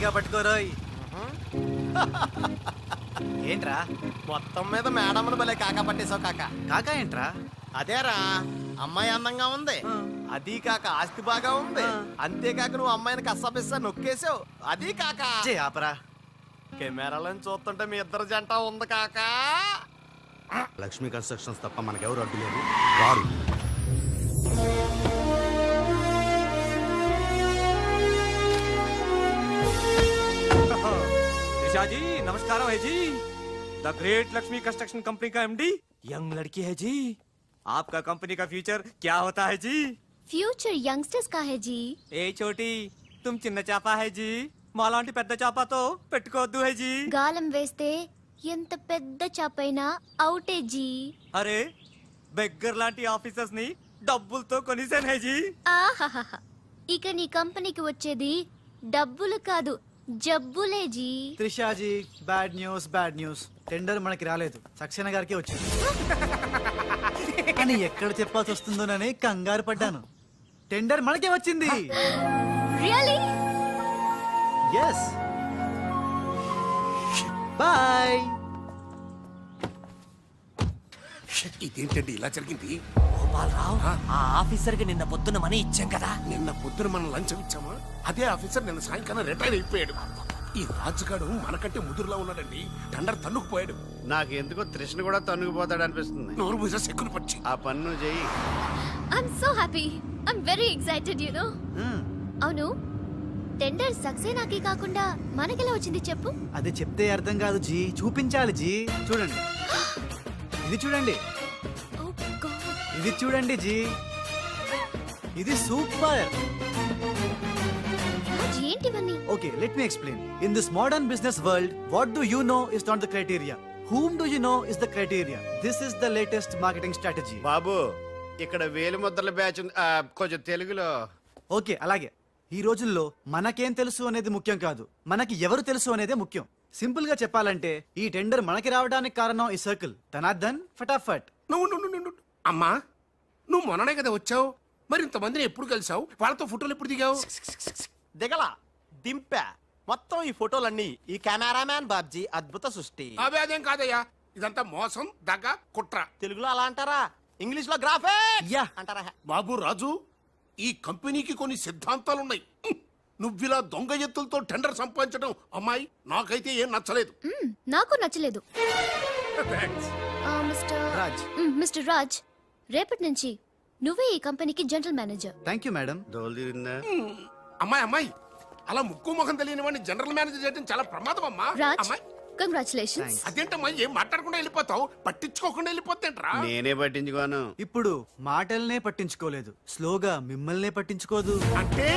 గట్టిగా పట్టుకోరోయ్ ఏంట్రా? మొత్తం మీద మేడంను భలే కాకా పట్టేశావు కాక. కాకా ఏంట్రా? అదేరా అమ్మాయి అందంగా ఉంది. అది కాక ఆస్తి బాగా ఉంది. అంతేకాక నువ్వు అమ్మాయిని కష్టపిస్తా నొక్కేసావు అది కాక. ఆపరా. కెమెరాలను చూస్తుంటే మీ ఇద్దరు జంట ఉంది కాక. లక్ష్మీ కన్స్ట్రక్షన్స్ తప్ప మనకెవరు అడ్డు లేదు निशा जी नमस्कार है जी the great Lakshmi construction company का एमडी यंग लड़की है जी आपका कंपनी का फ्यूचर क्या होता है जी ఫ్యూచర్ యంగ్స్టర్స్ కా హే జీ ఏ చోటి తుమ్ చిన్న చేప హై జీ మాలాంటి పెద్ద చేపతో పెట్టుకోవద్దు హై జీ గాలం వేస్తే ఎంత పెద్ద చాపైనా అవుటే జీ అరే బెగ్గర్ లాంటి ఆఫీసర్స్ ని డబ్బులతో కొనిసాను హై జీ ఆహాహాహా ఇక నీ కంపెనీకి వచ్చేది డబ్బులు కాదు జబ్బులే ji. Trisha ji bad news bad news. Tender మనకి రాలేదు. సక్సేనా గారికి వచ్చింది అని ఎక్కడ చెప్పాల్సి వస్తుందోనని కంగారు పడ్డాను. టెండర్ మనకే వచ్చింది. రియలీ ఎస్ బాయ్ ఇదేంటండి? ఇలా జరిగింది? గోపాలరావు ఆ. ఆఫీసర్కి నిన్న పొద్దున మనీ ఇచ్చాం కదా. నిన్న పొద్దున మనం లంచం ఇచ్చామా? అదే ఆఫీసర్ నిన్న సాయంకాలం రిటైర్ అయిపోయాడు. ఈ రాజుగాడు మనకంటే ముదురులా ఉన్నాడండి. టండర్ తన్నుకుపోయాడు. నాకు ఎందుకో తృష్ణ కూడా తన్నుకుపోతాడు అనిపిస్తుంది. నోరు పూజ సెక్కులు పచ్చి ఆ పన్ను చెయ్యి. I'm so happy I'm very excited you know అవును టెండర్ సక్సేనాకి కాకుండా మనకెలా వచ్చింది చెప్పు? అది చెప్తే అర్థం కాదు జీ. చూపించాలి జీ. చూడండి. ఇది చూడండి Oh. ఇది చూడండి జీ ఇది సూపర్ ఏంటివన్నీ Okay, let me explain. In this modern business world, what do you know is not the criteria. Whom do you know is the criteria. This is the latest marketing strategy. బాబు ఇక్కడ వేలు ముద్రల batch కొంచెం తెలుగులో okay అలాగే ఈ రోజుల్లో మనకేం తెలుసు అనేది ముఖ్యం కాదు మనకి ఎవరు తెలుసు అనేదే ముఖ్యం సింపుల్గా చెప్పాలంటే ఈ టెండర్ మనకి రావడానికి కారణం ఈ సర్కిల్. ధనార్దన్ ఫటాఫట్. నువ్వు నువ్వు నువ్వు నువ్వు. అమ్మా నువ్వు మొన్ననే కదా వచ్చావు. మరి ఇంతమందిని ఎప్పుడు కలిసావు? వాళ్ళతో ఫోటోలు ఎప్పుడు దిగావు? దిగల. దింపా. మొత్తం ఈ ఫోటోలన్నీ ఈ కెమెరామ్యాన్ బాబ్జీ అద్భుత సృష్టి. అవే అదేం కాదయ్యా. ఇదంతా మోసం దగ్గ కుట్ర. తెలుగులో అలా అంటారా? ఇంగ్లీష్లో గ్రాఫే. అంటారా? బాబు రాజు ఈ కంపెనీకి కొన్ని సిద్ధాంతాలు ఉన్నాయి. నువ్విలా దొంగ ఎత్తులతో టెండర్ సంపాదించడం అమ్మాయి నాకైతే ఏం నచ్చలేదు. మ్మ్, నాకు నచ్చలేదు. ఆ, మిస్టర్ రాజ్. మ్మ్, మిస్టర్ రాజ్ రేపటి నుంచి నువ్వే ఈ కంపెనీకి general manager. Thank you madam అమ్మాయి అమ్మాయి అలా ముక్కు ముఖం తెలియని వాడిని జనరల్ మేనేజర్ చేయడం చాలా ప్రమాదం అమ్మా రాజ్ అమ్మాయి. కంగ్రాచులేషన్స్ అదేంటమ్మా ఏం మాట్లాడకుండా వెళ్ళిపోతావు? పట్టించుకోకుండా వెళ్ళిపోతేంట్రా నేనే పట్టించుకోను. ఇప్పుడు మాటల్నే పట్టించుకోలేదు. స్లోగా మిమ్మల్నే పట్టించుకోదు. అంటే?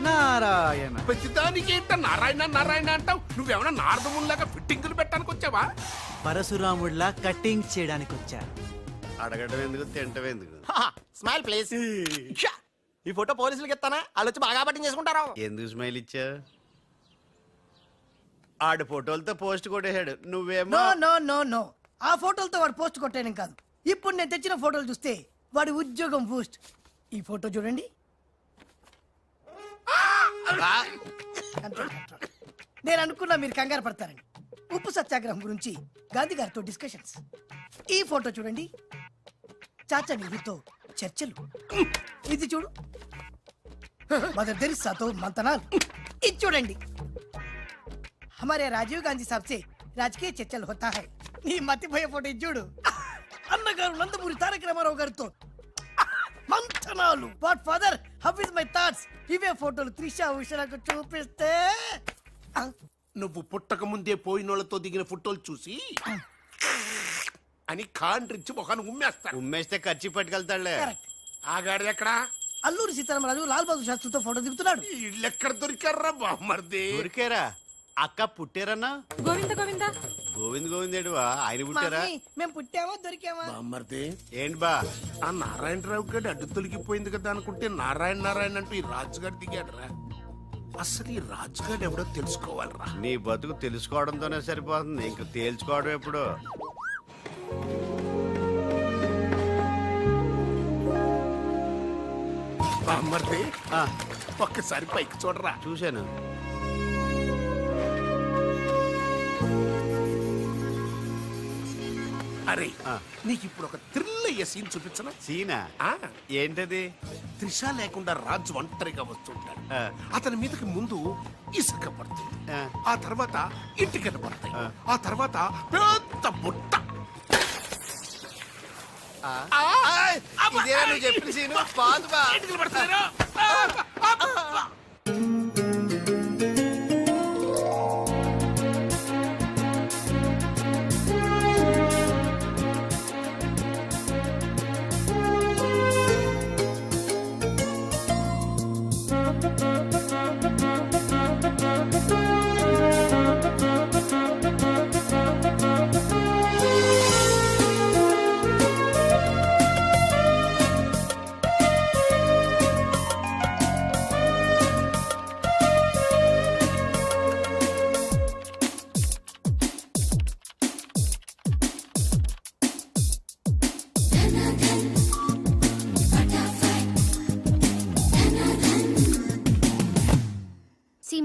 నారాయణ. ప్రతిదానికి ఏంట నారాయణ నారాయణ అంటావు? నువ్వేమన్నా నారదముల్లాగా ఫిట్టింగులు పెట్టడానికి వచ్చావా? పరశురాముడిలా కటింగ్ చేయడానికి వచ్చా. అడగడం ఎందుకు తింటం ఎందుకు? Smile please. ఈ. ఫోటో పోలీసులకి ఇస్తానా? వాళ్ళు వచ్చి బాగా పట్టింగ్ చేసుకుంటారు. ఎందుకు స్మైల్ ఇచ్చా? ఆడు ఫోటోలతో పోస్ట్ కొట్టేశాడు. నువ్వేమో నో నో నో నో. ఆ ఫోటోలతో వాడు పోస్ట్ కొట్టేయడం కాదు. ఇప్పుడు నేను తెచ్చిన ఫోటోలు చూస్తే వాడి ఉద్యోగం బూస్ట్ ఈ ఫోటో చూడండి. నేను అనుకున్నా మీరు కంగారు పడతారని ఉప్పు సత్యాగ్రహం గురించి గాంధీ గారితో డిస్కషన్స్ ఈ ఫోటో చూడండి చాచా నెహ్రూతో చర్చలు ఇది చూడు మదర్ తెరిసాతో మంతనాలు ఇది చూడండి हमारे राजीव गांधी साहब से राजकीय चर्चल होता है నీ మతిపోయే ఫోటో ఇది చూడు అన్నగారు నందమూరి తారక రామారావు గారితో మంతనాలు what father How is my thoughts ఇవే ఫోటోలు త్రిషా ఉషలకు చూపిస్తే. ఆ, నువ్వు పుట్టక ముందే పోయినోళ్ళతో దిగిన ఫోటోలు చూసి అని కాండ్రించి మొహాన్ని ఉమ్మేస్తా. ఉమ్మేస్తే ఖర్చు పట్టుకెళ్తాడులే. Correct. ఆగాడు ఎక్కడా? అల్లూరి సీతారామరాజు లాల్ బహదూర్ శాస్త్రితో ఫోటో దిగుతున్నాడు. ఇల్లెక్కడ దొరికారా బామ్మర్ది? దొరికారా? అక్క పుట్టారన్నా? గోవింద గోవింద. గోవింద్ గోవింద్ ఏడువా ఆయన పుట్టారా? మమ్మీ, మేము పుట్టామా దొరికామా? బామ్మర్ది ఏంటి బా? ఆ నారాయణరావు గడి అడ్డు తొలగిపోయింది కదా అనుకుంటే నారాయణ నారాయణ అంటూ ఈ రాజుగారు దిగాడురా. అసలు ఈ రాజుగారు ఎవడో తెలుసుకోవాలిరా. నీ బతుకు తెలుసుకోవడంతోనే సరిపోతుంది. ఇంక తేల్చుకోవడం ఎప్పుడు? బామ్మర్ది ఒక్కసారి పైకి చూడరా. చూశాను. అరే నీకు ఇప్పుడు ఒక థ్రిల్ అయ్యే సీన్ చూపించనా? సీనా? ఆ, ఏంటది? త్రిష లేకుండా రాజు ఒంటరిగా వస్తుంటాడు. అతని మీదకి ముందు ఇసుక పడుతుంది. ఆ. తర్వాత ఇటుకలు పడతాయి. ఆ. తర్వాత పెద్ద బుట్ట. ఇదేనా నువ్వు చెప్పిన సీను? పాదు బా ఇటుకలు పడతాయిరా.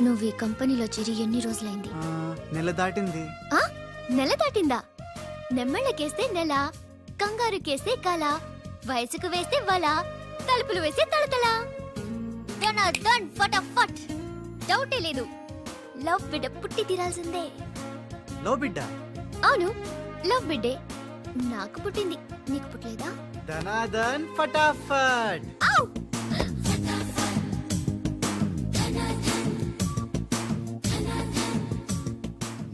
నువ్వు ఈ కంపెనీలో చేరి ఎన్ని రోజులైంది? ఆ, నెల దాటింది. ఆ? నెల దాటిందా? నెమ్మళ్ళకేస్తే నెల కంగారుకేస్తే కల వయసుకు వేస్తే వల తలుపులు వేస్తే తడతల డన్ డన్ ఫటాఫట్ డౌటే లేదు. లవ్ బిడ్డ పుట్టి తీరాల్సిందే. లో బిడ్డ? అవును లవ్ బిడ్డే. నాకు పుట్టింది నీకు పుట్టలేదా? ధనాదన్ ఫటాఫట్ ఔ!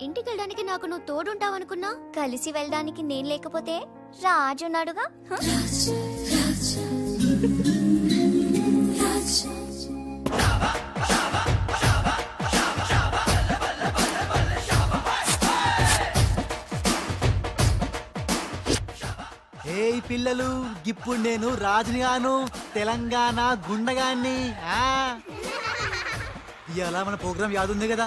ఇంటికి వెళ్ళడానికి నాకు నువ్వు తోడుంటావనుకున్నా? కలిసి వెళ్ళడానికి నేను లేకపోతే రాజు ఉన్నాడుగా? ఏ పిల్లలు ఇప్పుడు నేను రాజునిగాను తెలంగాణ గుండగాన్ని ఆ. మన ప్రోగ్రామ్ యాదుంది కదా?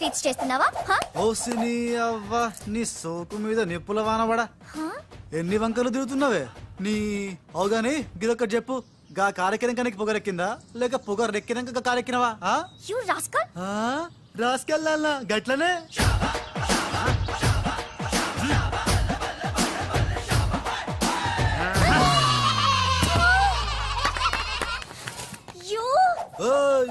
ఫీట్స్ చేస్తున్నావా? ఓసిని అవ్వ నీ సోకు మీద నిప్పుల వానబడా? ఎన్ని వంకలు తిరుగుతున్నావే? నీ అవుగాని గిదొక్కటి చెప్పు. గా కారెక్కినాక పొగరెక్కిందా? లేక పొగరెక్కినాక కారెక్కినవా? రాసుకెళ్ళాలా గట్లనే! ఓయ్!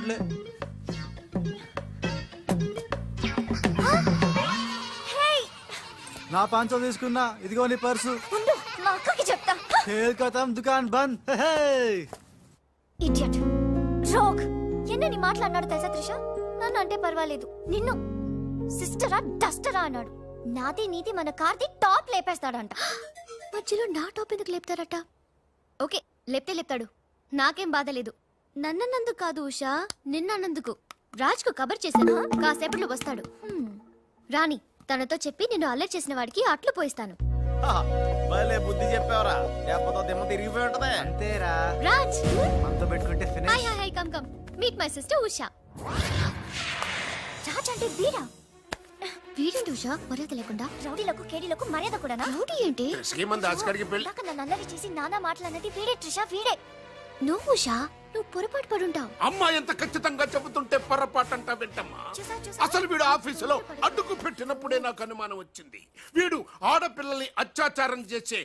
చూడలే. హే నా పాంచో తీసుకున్నా. ఇదిగో నీ పర్సు. ఉండు మా అక్కకి చెప్తా. ఖేల్ ఖతం దుకాన్ బంద్. Idiot rogue. ఎన్నని మాట్లాడినాడు తెలుసా త్రిష? నన్ను అంటే పర్వాలేదు. నిన్ను సిస్టరా డస్టరా అన్నాడు. నాది నీది మన కార్ది టాప్ లేపేస్తాడంట. మధ్యలో నా టాప్ ఎందుకు లేపుతారట? ఓకే లేపితే లేపుతాడు. నాకేం బాధ లేదు. నన్నన్నందుకు కాదు ఉషా నిన్నన్నందుకు. రాజ్కు కబర్ చేశాను. కాసేపట్లో వస్తాడు. హ్మ్. రాణి తనతో చెప్పి నిన్ను అల్లరి చేసిన వాడికి అట్లు పోయిస్తాను. హా, భలే బుద్ధి చెప్పావరా. లేకపోతే దిమ్మ తిరిగిపోయి ఉంటదే. అంతేరా. రాజ్! మనతో పెట్టుకుంటే finish come come meet my sister Usha. Raj అంటే వీడా? వీడేంటి ఉషా మర్యాద లేకుండా? రౌడీలకు కేడీలకు మర్యాద కూడా రౌడీ ఏంటి? శ్రీమంత్ పెళ్ళి చేసి నానా మాటలన్నది వీడే ట్రిషా వీడే. నువ్వు ఉషా? నువ్వు పొరపాటు పడుంటావు. అమ్మ ఎంత ఖచ్చితంగా చెబుతుంటే పొరపాటంట వింటమ్మా. చూసా, చూసా. అసలు వీడు ఆఫీసులో అడ్డుకు పెట్టినప్పుడే నాకు అనుమానం వచ్చింది. వీడు ఆడపిల్లల్ని అత్యాచారం చేసే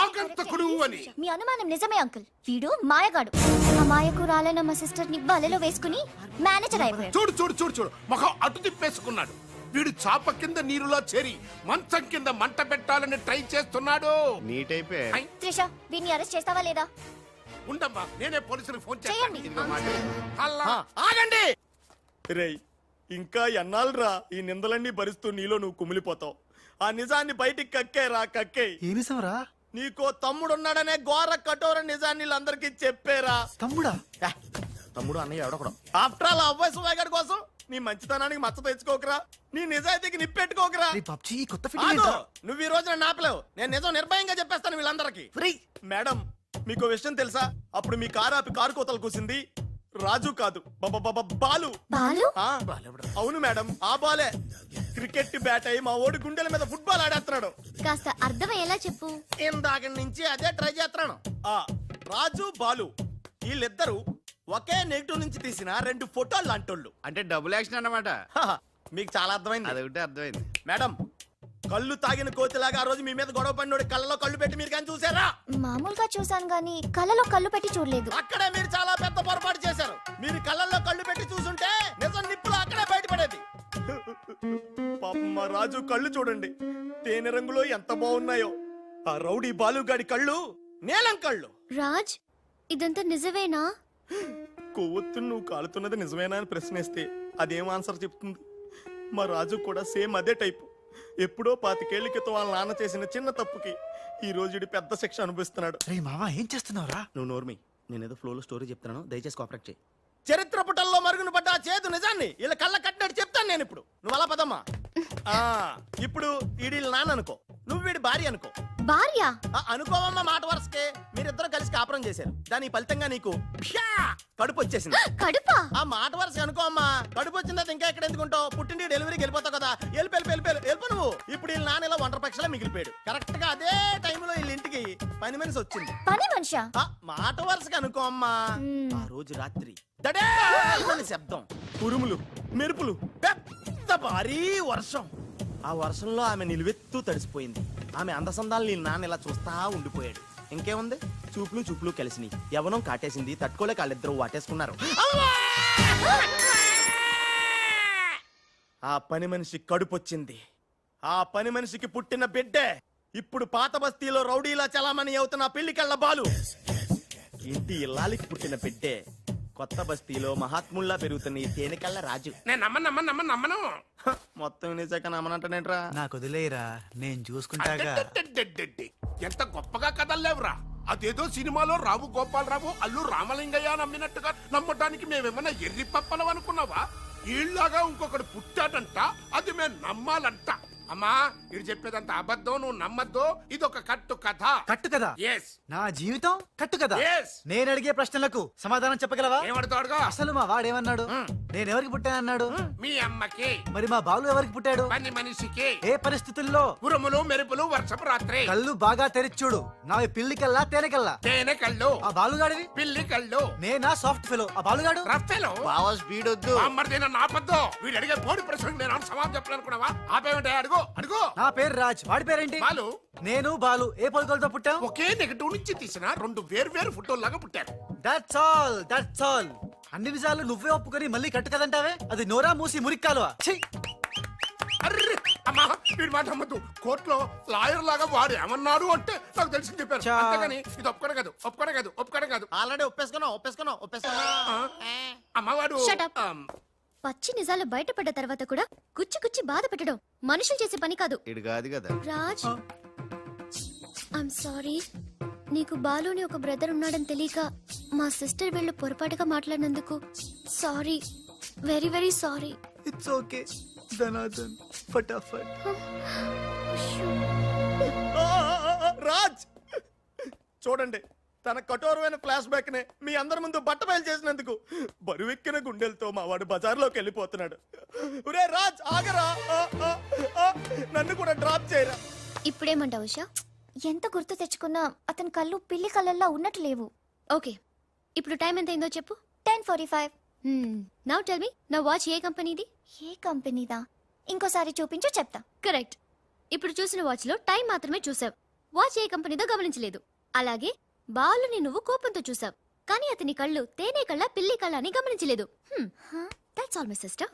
ఆగంతకుడు అని. మీ అనుమానం నిజమే అంకుల్. వీడు మాయగాడు. ఆ మాయకు రాలైన మా సిస్టర్ని బలలో వేసుకుని మేనేజర్ అయిపోయాడు. చూడు చూడు చూడు చూడు. మొహం అటు తిప్పేసుకున్నాడు. వీడు చాప కింద నీరులో చేరి మంచం కింద మంట పెట్టాలని ట్రై చేస్తున్నాడు. నీట్ అయిపోయి ఐ, త్రిష వీడిని అరెస్ట్ చేస్తావా లేదా? ఉండమ్మా నేనే పోలీసులకు ఫోన్ చేయండి. చేస్తాను ఇదిగో మాట. హల్లా. ఆగండి! రేయ్ ఇంకా ఎన్నాళ్ళరా ఈ నిందలన్నీ భరిస్తూ నీలో నువ్వు కుమిలిపోతావు? ఆ నిజాన్ని బయటికి కక్కేరా కక్కే. ఏ నిజంరా? నీకో తమ్ముడున్నాడనే ఘోర కఠోర నిజాన్ని వీళ్ళందరికీ చెప్పేరా. తమ్ముడా? ఏ, తమ్ముడు అన్నయ్య ఎవడొకడు ఆఫ్టర్ ఆల్ అవ్వాయి సువాగడ్ కోసం నీ మంచితనానికి మచ్చ తెచ్చుకోకరా. నీ నిజాయితీకి నిప్పెట్టుకోకరా. పబ్జి కొత్త ఆగు! నువ్వు ఈ రోజున నాపలేవు. నేను నిజం నిర్భయంగా చెప్పేస్తాను వీళ్ళందరికీ. ఫ్రీ మేడం మీకు విషయం తెలుసా? అప్పుడు మీ కారు ఆపి కారు కోతలు కూసింది రాజు కాదు. బబబబ బాలు. బాలు? ఆ, అవును మేడం ఆ బాలే. క్రికెట్ బ్యాట్ అయి మా ఓడి గుండెల మీద ఫుట్బాల్ ఆడేస్తున్నాడు. కాస్త అర్థమయ్యేలా చెప్పు. ఇందాక నుంచి అదే ట్రై చేస్తున్నాను. ఆ రాజు బాలు వీళ్ళిద్దరూ ఒకే నెగిటివ్ నుంచి తీసిన రెండు ఫోటోలు లాంటోళ్ళు. అంటే డబుల్ యాక్షన్ అన్నమాట. హహ, మీకు చాలా అర్థమైంది. అదొకటి అర్థమైంది. మేడం కళ్ళు తాగిన కోతిలాగా ఆ రోజు మీ మీద గొడవ పడినోడి కళ్ళలో కళ్ళు పెట్టి మీరు కానీ చూసారా? మామూలుగా చూసాను గానీ కళ్ళలో కళ్ళు పెట్టి చూడలేదు. అక్కడే మీరు చాలా పెద్ద పొరపాటు చేశారు. మీరు కళ్ళల్లో కళ్ళు పెట్టి చూసుంటే నిజం నిప్పులు అక్కడే బయటపడేది. పాపం మా రాజు కళ్ళు చూడండి. తేనె రంగులో ఎంత బాగున్నాయో. ఆ రౌడీ బాలుగాడి కళ్ళు నీలం కళ్ళు. రాజ్ ఇదంతా నిజమేనా? కొవ్వొత్తు నువ్వు కాలుతున్నది నిజమేనా అని ప్రశ్నిస్తే అదేం ఆన్సర్ చెప్తుంది? మా రాజు కూడా సేమ్ అదే టైపు. ఎప్పుడో పాతికేళ్ళ క్రితం వాళ్ళ నాన్న చేసిన చిన్న తప్పుకి ఈ రోజు ఈడు పెద్ద శిక్ష అనుభవిస్తున్నాడు. రే మావా ఏం చేస్తున్నావురా? నువ్వు నోర్మి నేనేదో ఫ్లోలో స్టోరీ చెప్తాను దయచేసి కోఆపరేట్ చేయి. చరిత్ర పుటల్లో మరుగున పడ్డ ఆ చేతు నిజాన్ని వీళ్ళ కళ్ళ కట్టినట్టు చెప్తాను నేను ఇప్పుడు. నువ్వు అలా పదమ్మా. ఆ, ఇప్పుడు ఈడి వీళ్ళ నాన్న అనుకో నువ్వు వీడి భార్య అనుకో. భార్య? ఆ, అనుకోవమ్మా మాట వరుసకే. మీరిద్దరు కలిసి కాపురం చేశారు. దాని ఫలితంగా నీకు ప్యా! కడుపు వచ్చేసింది. కడుపా? ఆ మాట వరుస అనుకో అమ్మా కడుపు వచ్చిందా ఇంకా ఎక్కడ ఎందుకుంటావు? పుట్టింటి డెలివరీకి వెళ్ళిపోతావు కదా. వెళ్ళి వెళ్ళి వెళ్ళి వెళ్ళి వెళ్ళిపో నువ్వు. ఇప్పుడు వీళ్ళ నాన్న ఇలా ఒంటరి పక్షలా మిగిలిపోయాడు. కరెక్ట్గా అదే టైంలో వీళ్ళ ఇంటికి పని మనిషి వచ్చింది. పని మనిషా? ఆ మాట వరుసగా అనుకో అమ్మా మ్మ్. ఆ రోజు రాత్రి. దడేల్మని శబ్దం. ఉరుములు మెరుపులు. పెద్ద భారీ వర్షం. ఆ వర్షంలో ఆమె నిలువెత్తు తడిసిపోయింది. ఆమె అందసందాలు నీ నాన్న ఇలా చూస్తా ఉండిపోయాడు. ఇంకేముంది? చూపులు చూపులు కలిసినాయి. యవనం కాటేసింది తట్టుకోలేక వాళ్ళిద్దరూ వాటేసుకున్నారు. ఆ పని మనిషి కడుపొచ్చింది. ఆ పని మనిషికి పుట్టిన బిడ్డే. ఇప్పుడు పాత బస్తీలో రౌడీలా చలామణి అవుతున్న ఆ పెళ్ళికెళ్ళ బాలు. ఇంటి ఇల్లాలికి పుట్టిన బిడ్డే? కొత్త బస్తీలో మహాత్ముల్లా పెరుగుతున్న ఈ తేనెకళ్ళ రాజు. నేను నమ్మను నమ్మను నమ్మను నమ్మను. హ, మొత్తం వినేశాక నమ్మనంటానేట్రా? నాకు వదిలేయరా నేను చూసుకుంటాగా. అడ్డడ్డడ్డడ్డడ్డి. ఎంత గొప్పగా కథల్లేవురా. అదేదో సినిమాలో రావు గోపాలరావు అల్లు రామలింగయ్య నమ్మినట్టుగా నమ్మటానికి మేమేమన్నా ఎర్రి పప్పలం అనుకున్నావా? ఈళ్ళగా ఇంకొకడు పుట్టాడంట అది మేము నమ్మాలంట. అమ్మా ఇది చెప్పేదంత అబద్ధం నువ్వు నమ్మద్దు. ఇది ఒక కట్టు కథ. కట్టు కదా ఎస్ నా జీవితం కట్టు కదా Yes. నేను అడిగే ప్రశ్నలకు సమాధానం చెప్పగలవా? ఏమడతాడుగా అసలు మా వాడేమన్నాడు? నేను ఎవరికి పుట్టానన్నాడు? మీ అమ్మకి. మరి మా బాలు ఎవరికి పుట్టాడు? పని మనిషికి. ఏ పరిస్థితుల్లో? ఉరుములు మెరుపులు వర్షపు రాత్రి. కళ్ళు బాగా తెరిచూడు నావి పిల్లికల్లా తేనెకల్లా. తేనె కళ్ళు. ఆ బాలుగాడివి? పిల్లి కళ్ళు. నేనా సాఫ్ట్ ఫెలో ఆ బాలుగాడు? రఫెలో బావా స్పీడ్ వద్దు. అమ్మర్దైన నాపద్దు వీడు అడిగే బోడి ప్రశ్నకు నేను సమాధానం చెప్పాలనుకున్నావా? ఆపేమంటే అడుగు. అడుగు నా పేరు రాజ్. వాడి పేరేంటి? బాలు. నేను బాలు. ఏ పొలకలతో పుట్టాం ఒకే నెగటివ్ నుంచి తీసిన రెండు వేరు వేరు ఫోటోల్లాగా పుట్టారు దట్స్ ఆల్ దట్స్ ఆల్ అన్ని నిజాలు నువ్వే ఒప్పుకొని మళ్ళీ కట్టు కదంటావే? అది నోరా మూసి మురిక్కాలువా ఛీ! అర్రే అమ్మా వీడి మాట నమ్మద్దు. కోర్టులో లాయర్ లాగా వాడు ఏమన్నాడు అంటే నాకు తెలిసి చెప్పారు. చా. అంతేగాని ఇది ఒప్పుకోడం కాదు ఒప్పుకోడం కాదు ఒప్పుకోడం కాదు. ఆల్రెడీ ఒప్పేసుకున్నావు ఒప్పేసుకున్నావు ఒప్పేసుకున్నావు? అమ్మవాడు Shut up. పచ్చి నిజాలు బయటపడ్డ తర్వాత కూడా గుచ్చి గుచ్చి బాధ పెట్టడం మనుషులు చేసే పని కాదు. ఇడు కాదు కదా. రాజ్ ఐమ్ సారీ నీకు బాలుని ఒక బ్రదర్ ఉన్నాడని తెలియక మా సిస్టర్ వీళ్ళు పొరపాటుగా మాట్లాడినందుకు sorry very very sorry it's okay ధనాధన్ ఫటాఫట్ రాజ్ చూడండి. తన కఠోరమైన ఫ్లాష్ బ్యాక్ నే మీ అందరి ముందు బట్టబయలు చేసినందుకు బరువెక్కిన గుండెలతో మా వాడు బజార్లోకి వెళ్ళిపోతున్నాడు. ఒరే రాజ్ ఆగరా? ఆ, ఆ, ఆ, నన్ను కూడా డ్రాప్ చేయరా? ఇప్పుడేమంటావు ఉషా? ఎంత గుర్తు తెచ్చుకున్నా అతని కళ్ళు పిల్లి కళ్ళల్లో ఉన్నట్టు లేవు. ఓకే ఇప్పుడు టైం ఎంత అయిందో చెప్పు. Ten forty five. Now tell me నా వాచ్ ఏ కంపెనీది? ఏ కంపెనీదా? ఇంకోసారి చూపించు చెప్తా. కరెక్ట్ ఇప్పుడు చూసిన వాచ్లో టైం మాత్రమే చూసావు. వాచ్ ఏ కంపెనీదో గమనించలేదు. అలాగే బాలుని నువ్వు కోపంతో చూసావు. కానీ అతని కళ్ళు తేనె కళ్ళ పిల్లి కళ్ళ అని గమనించలేదు. That's all my sister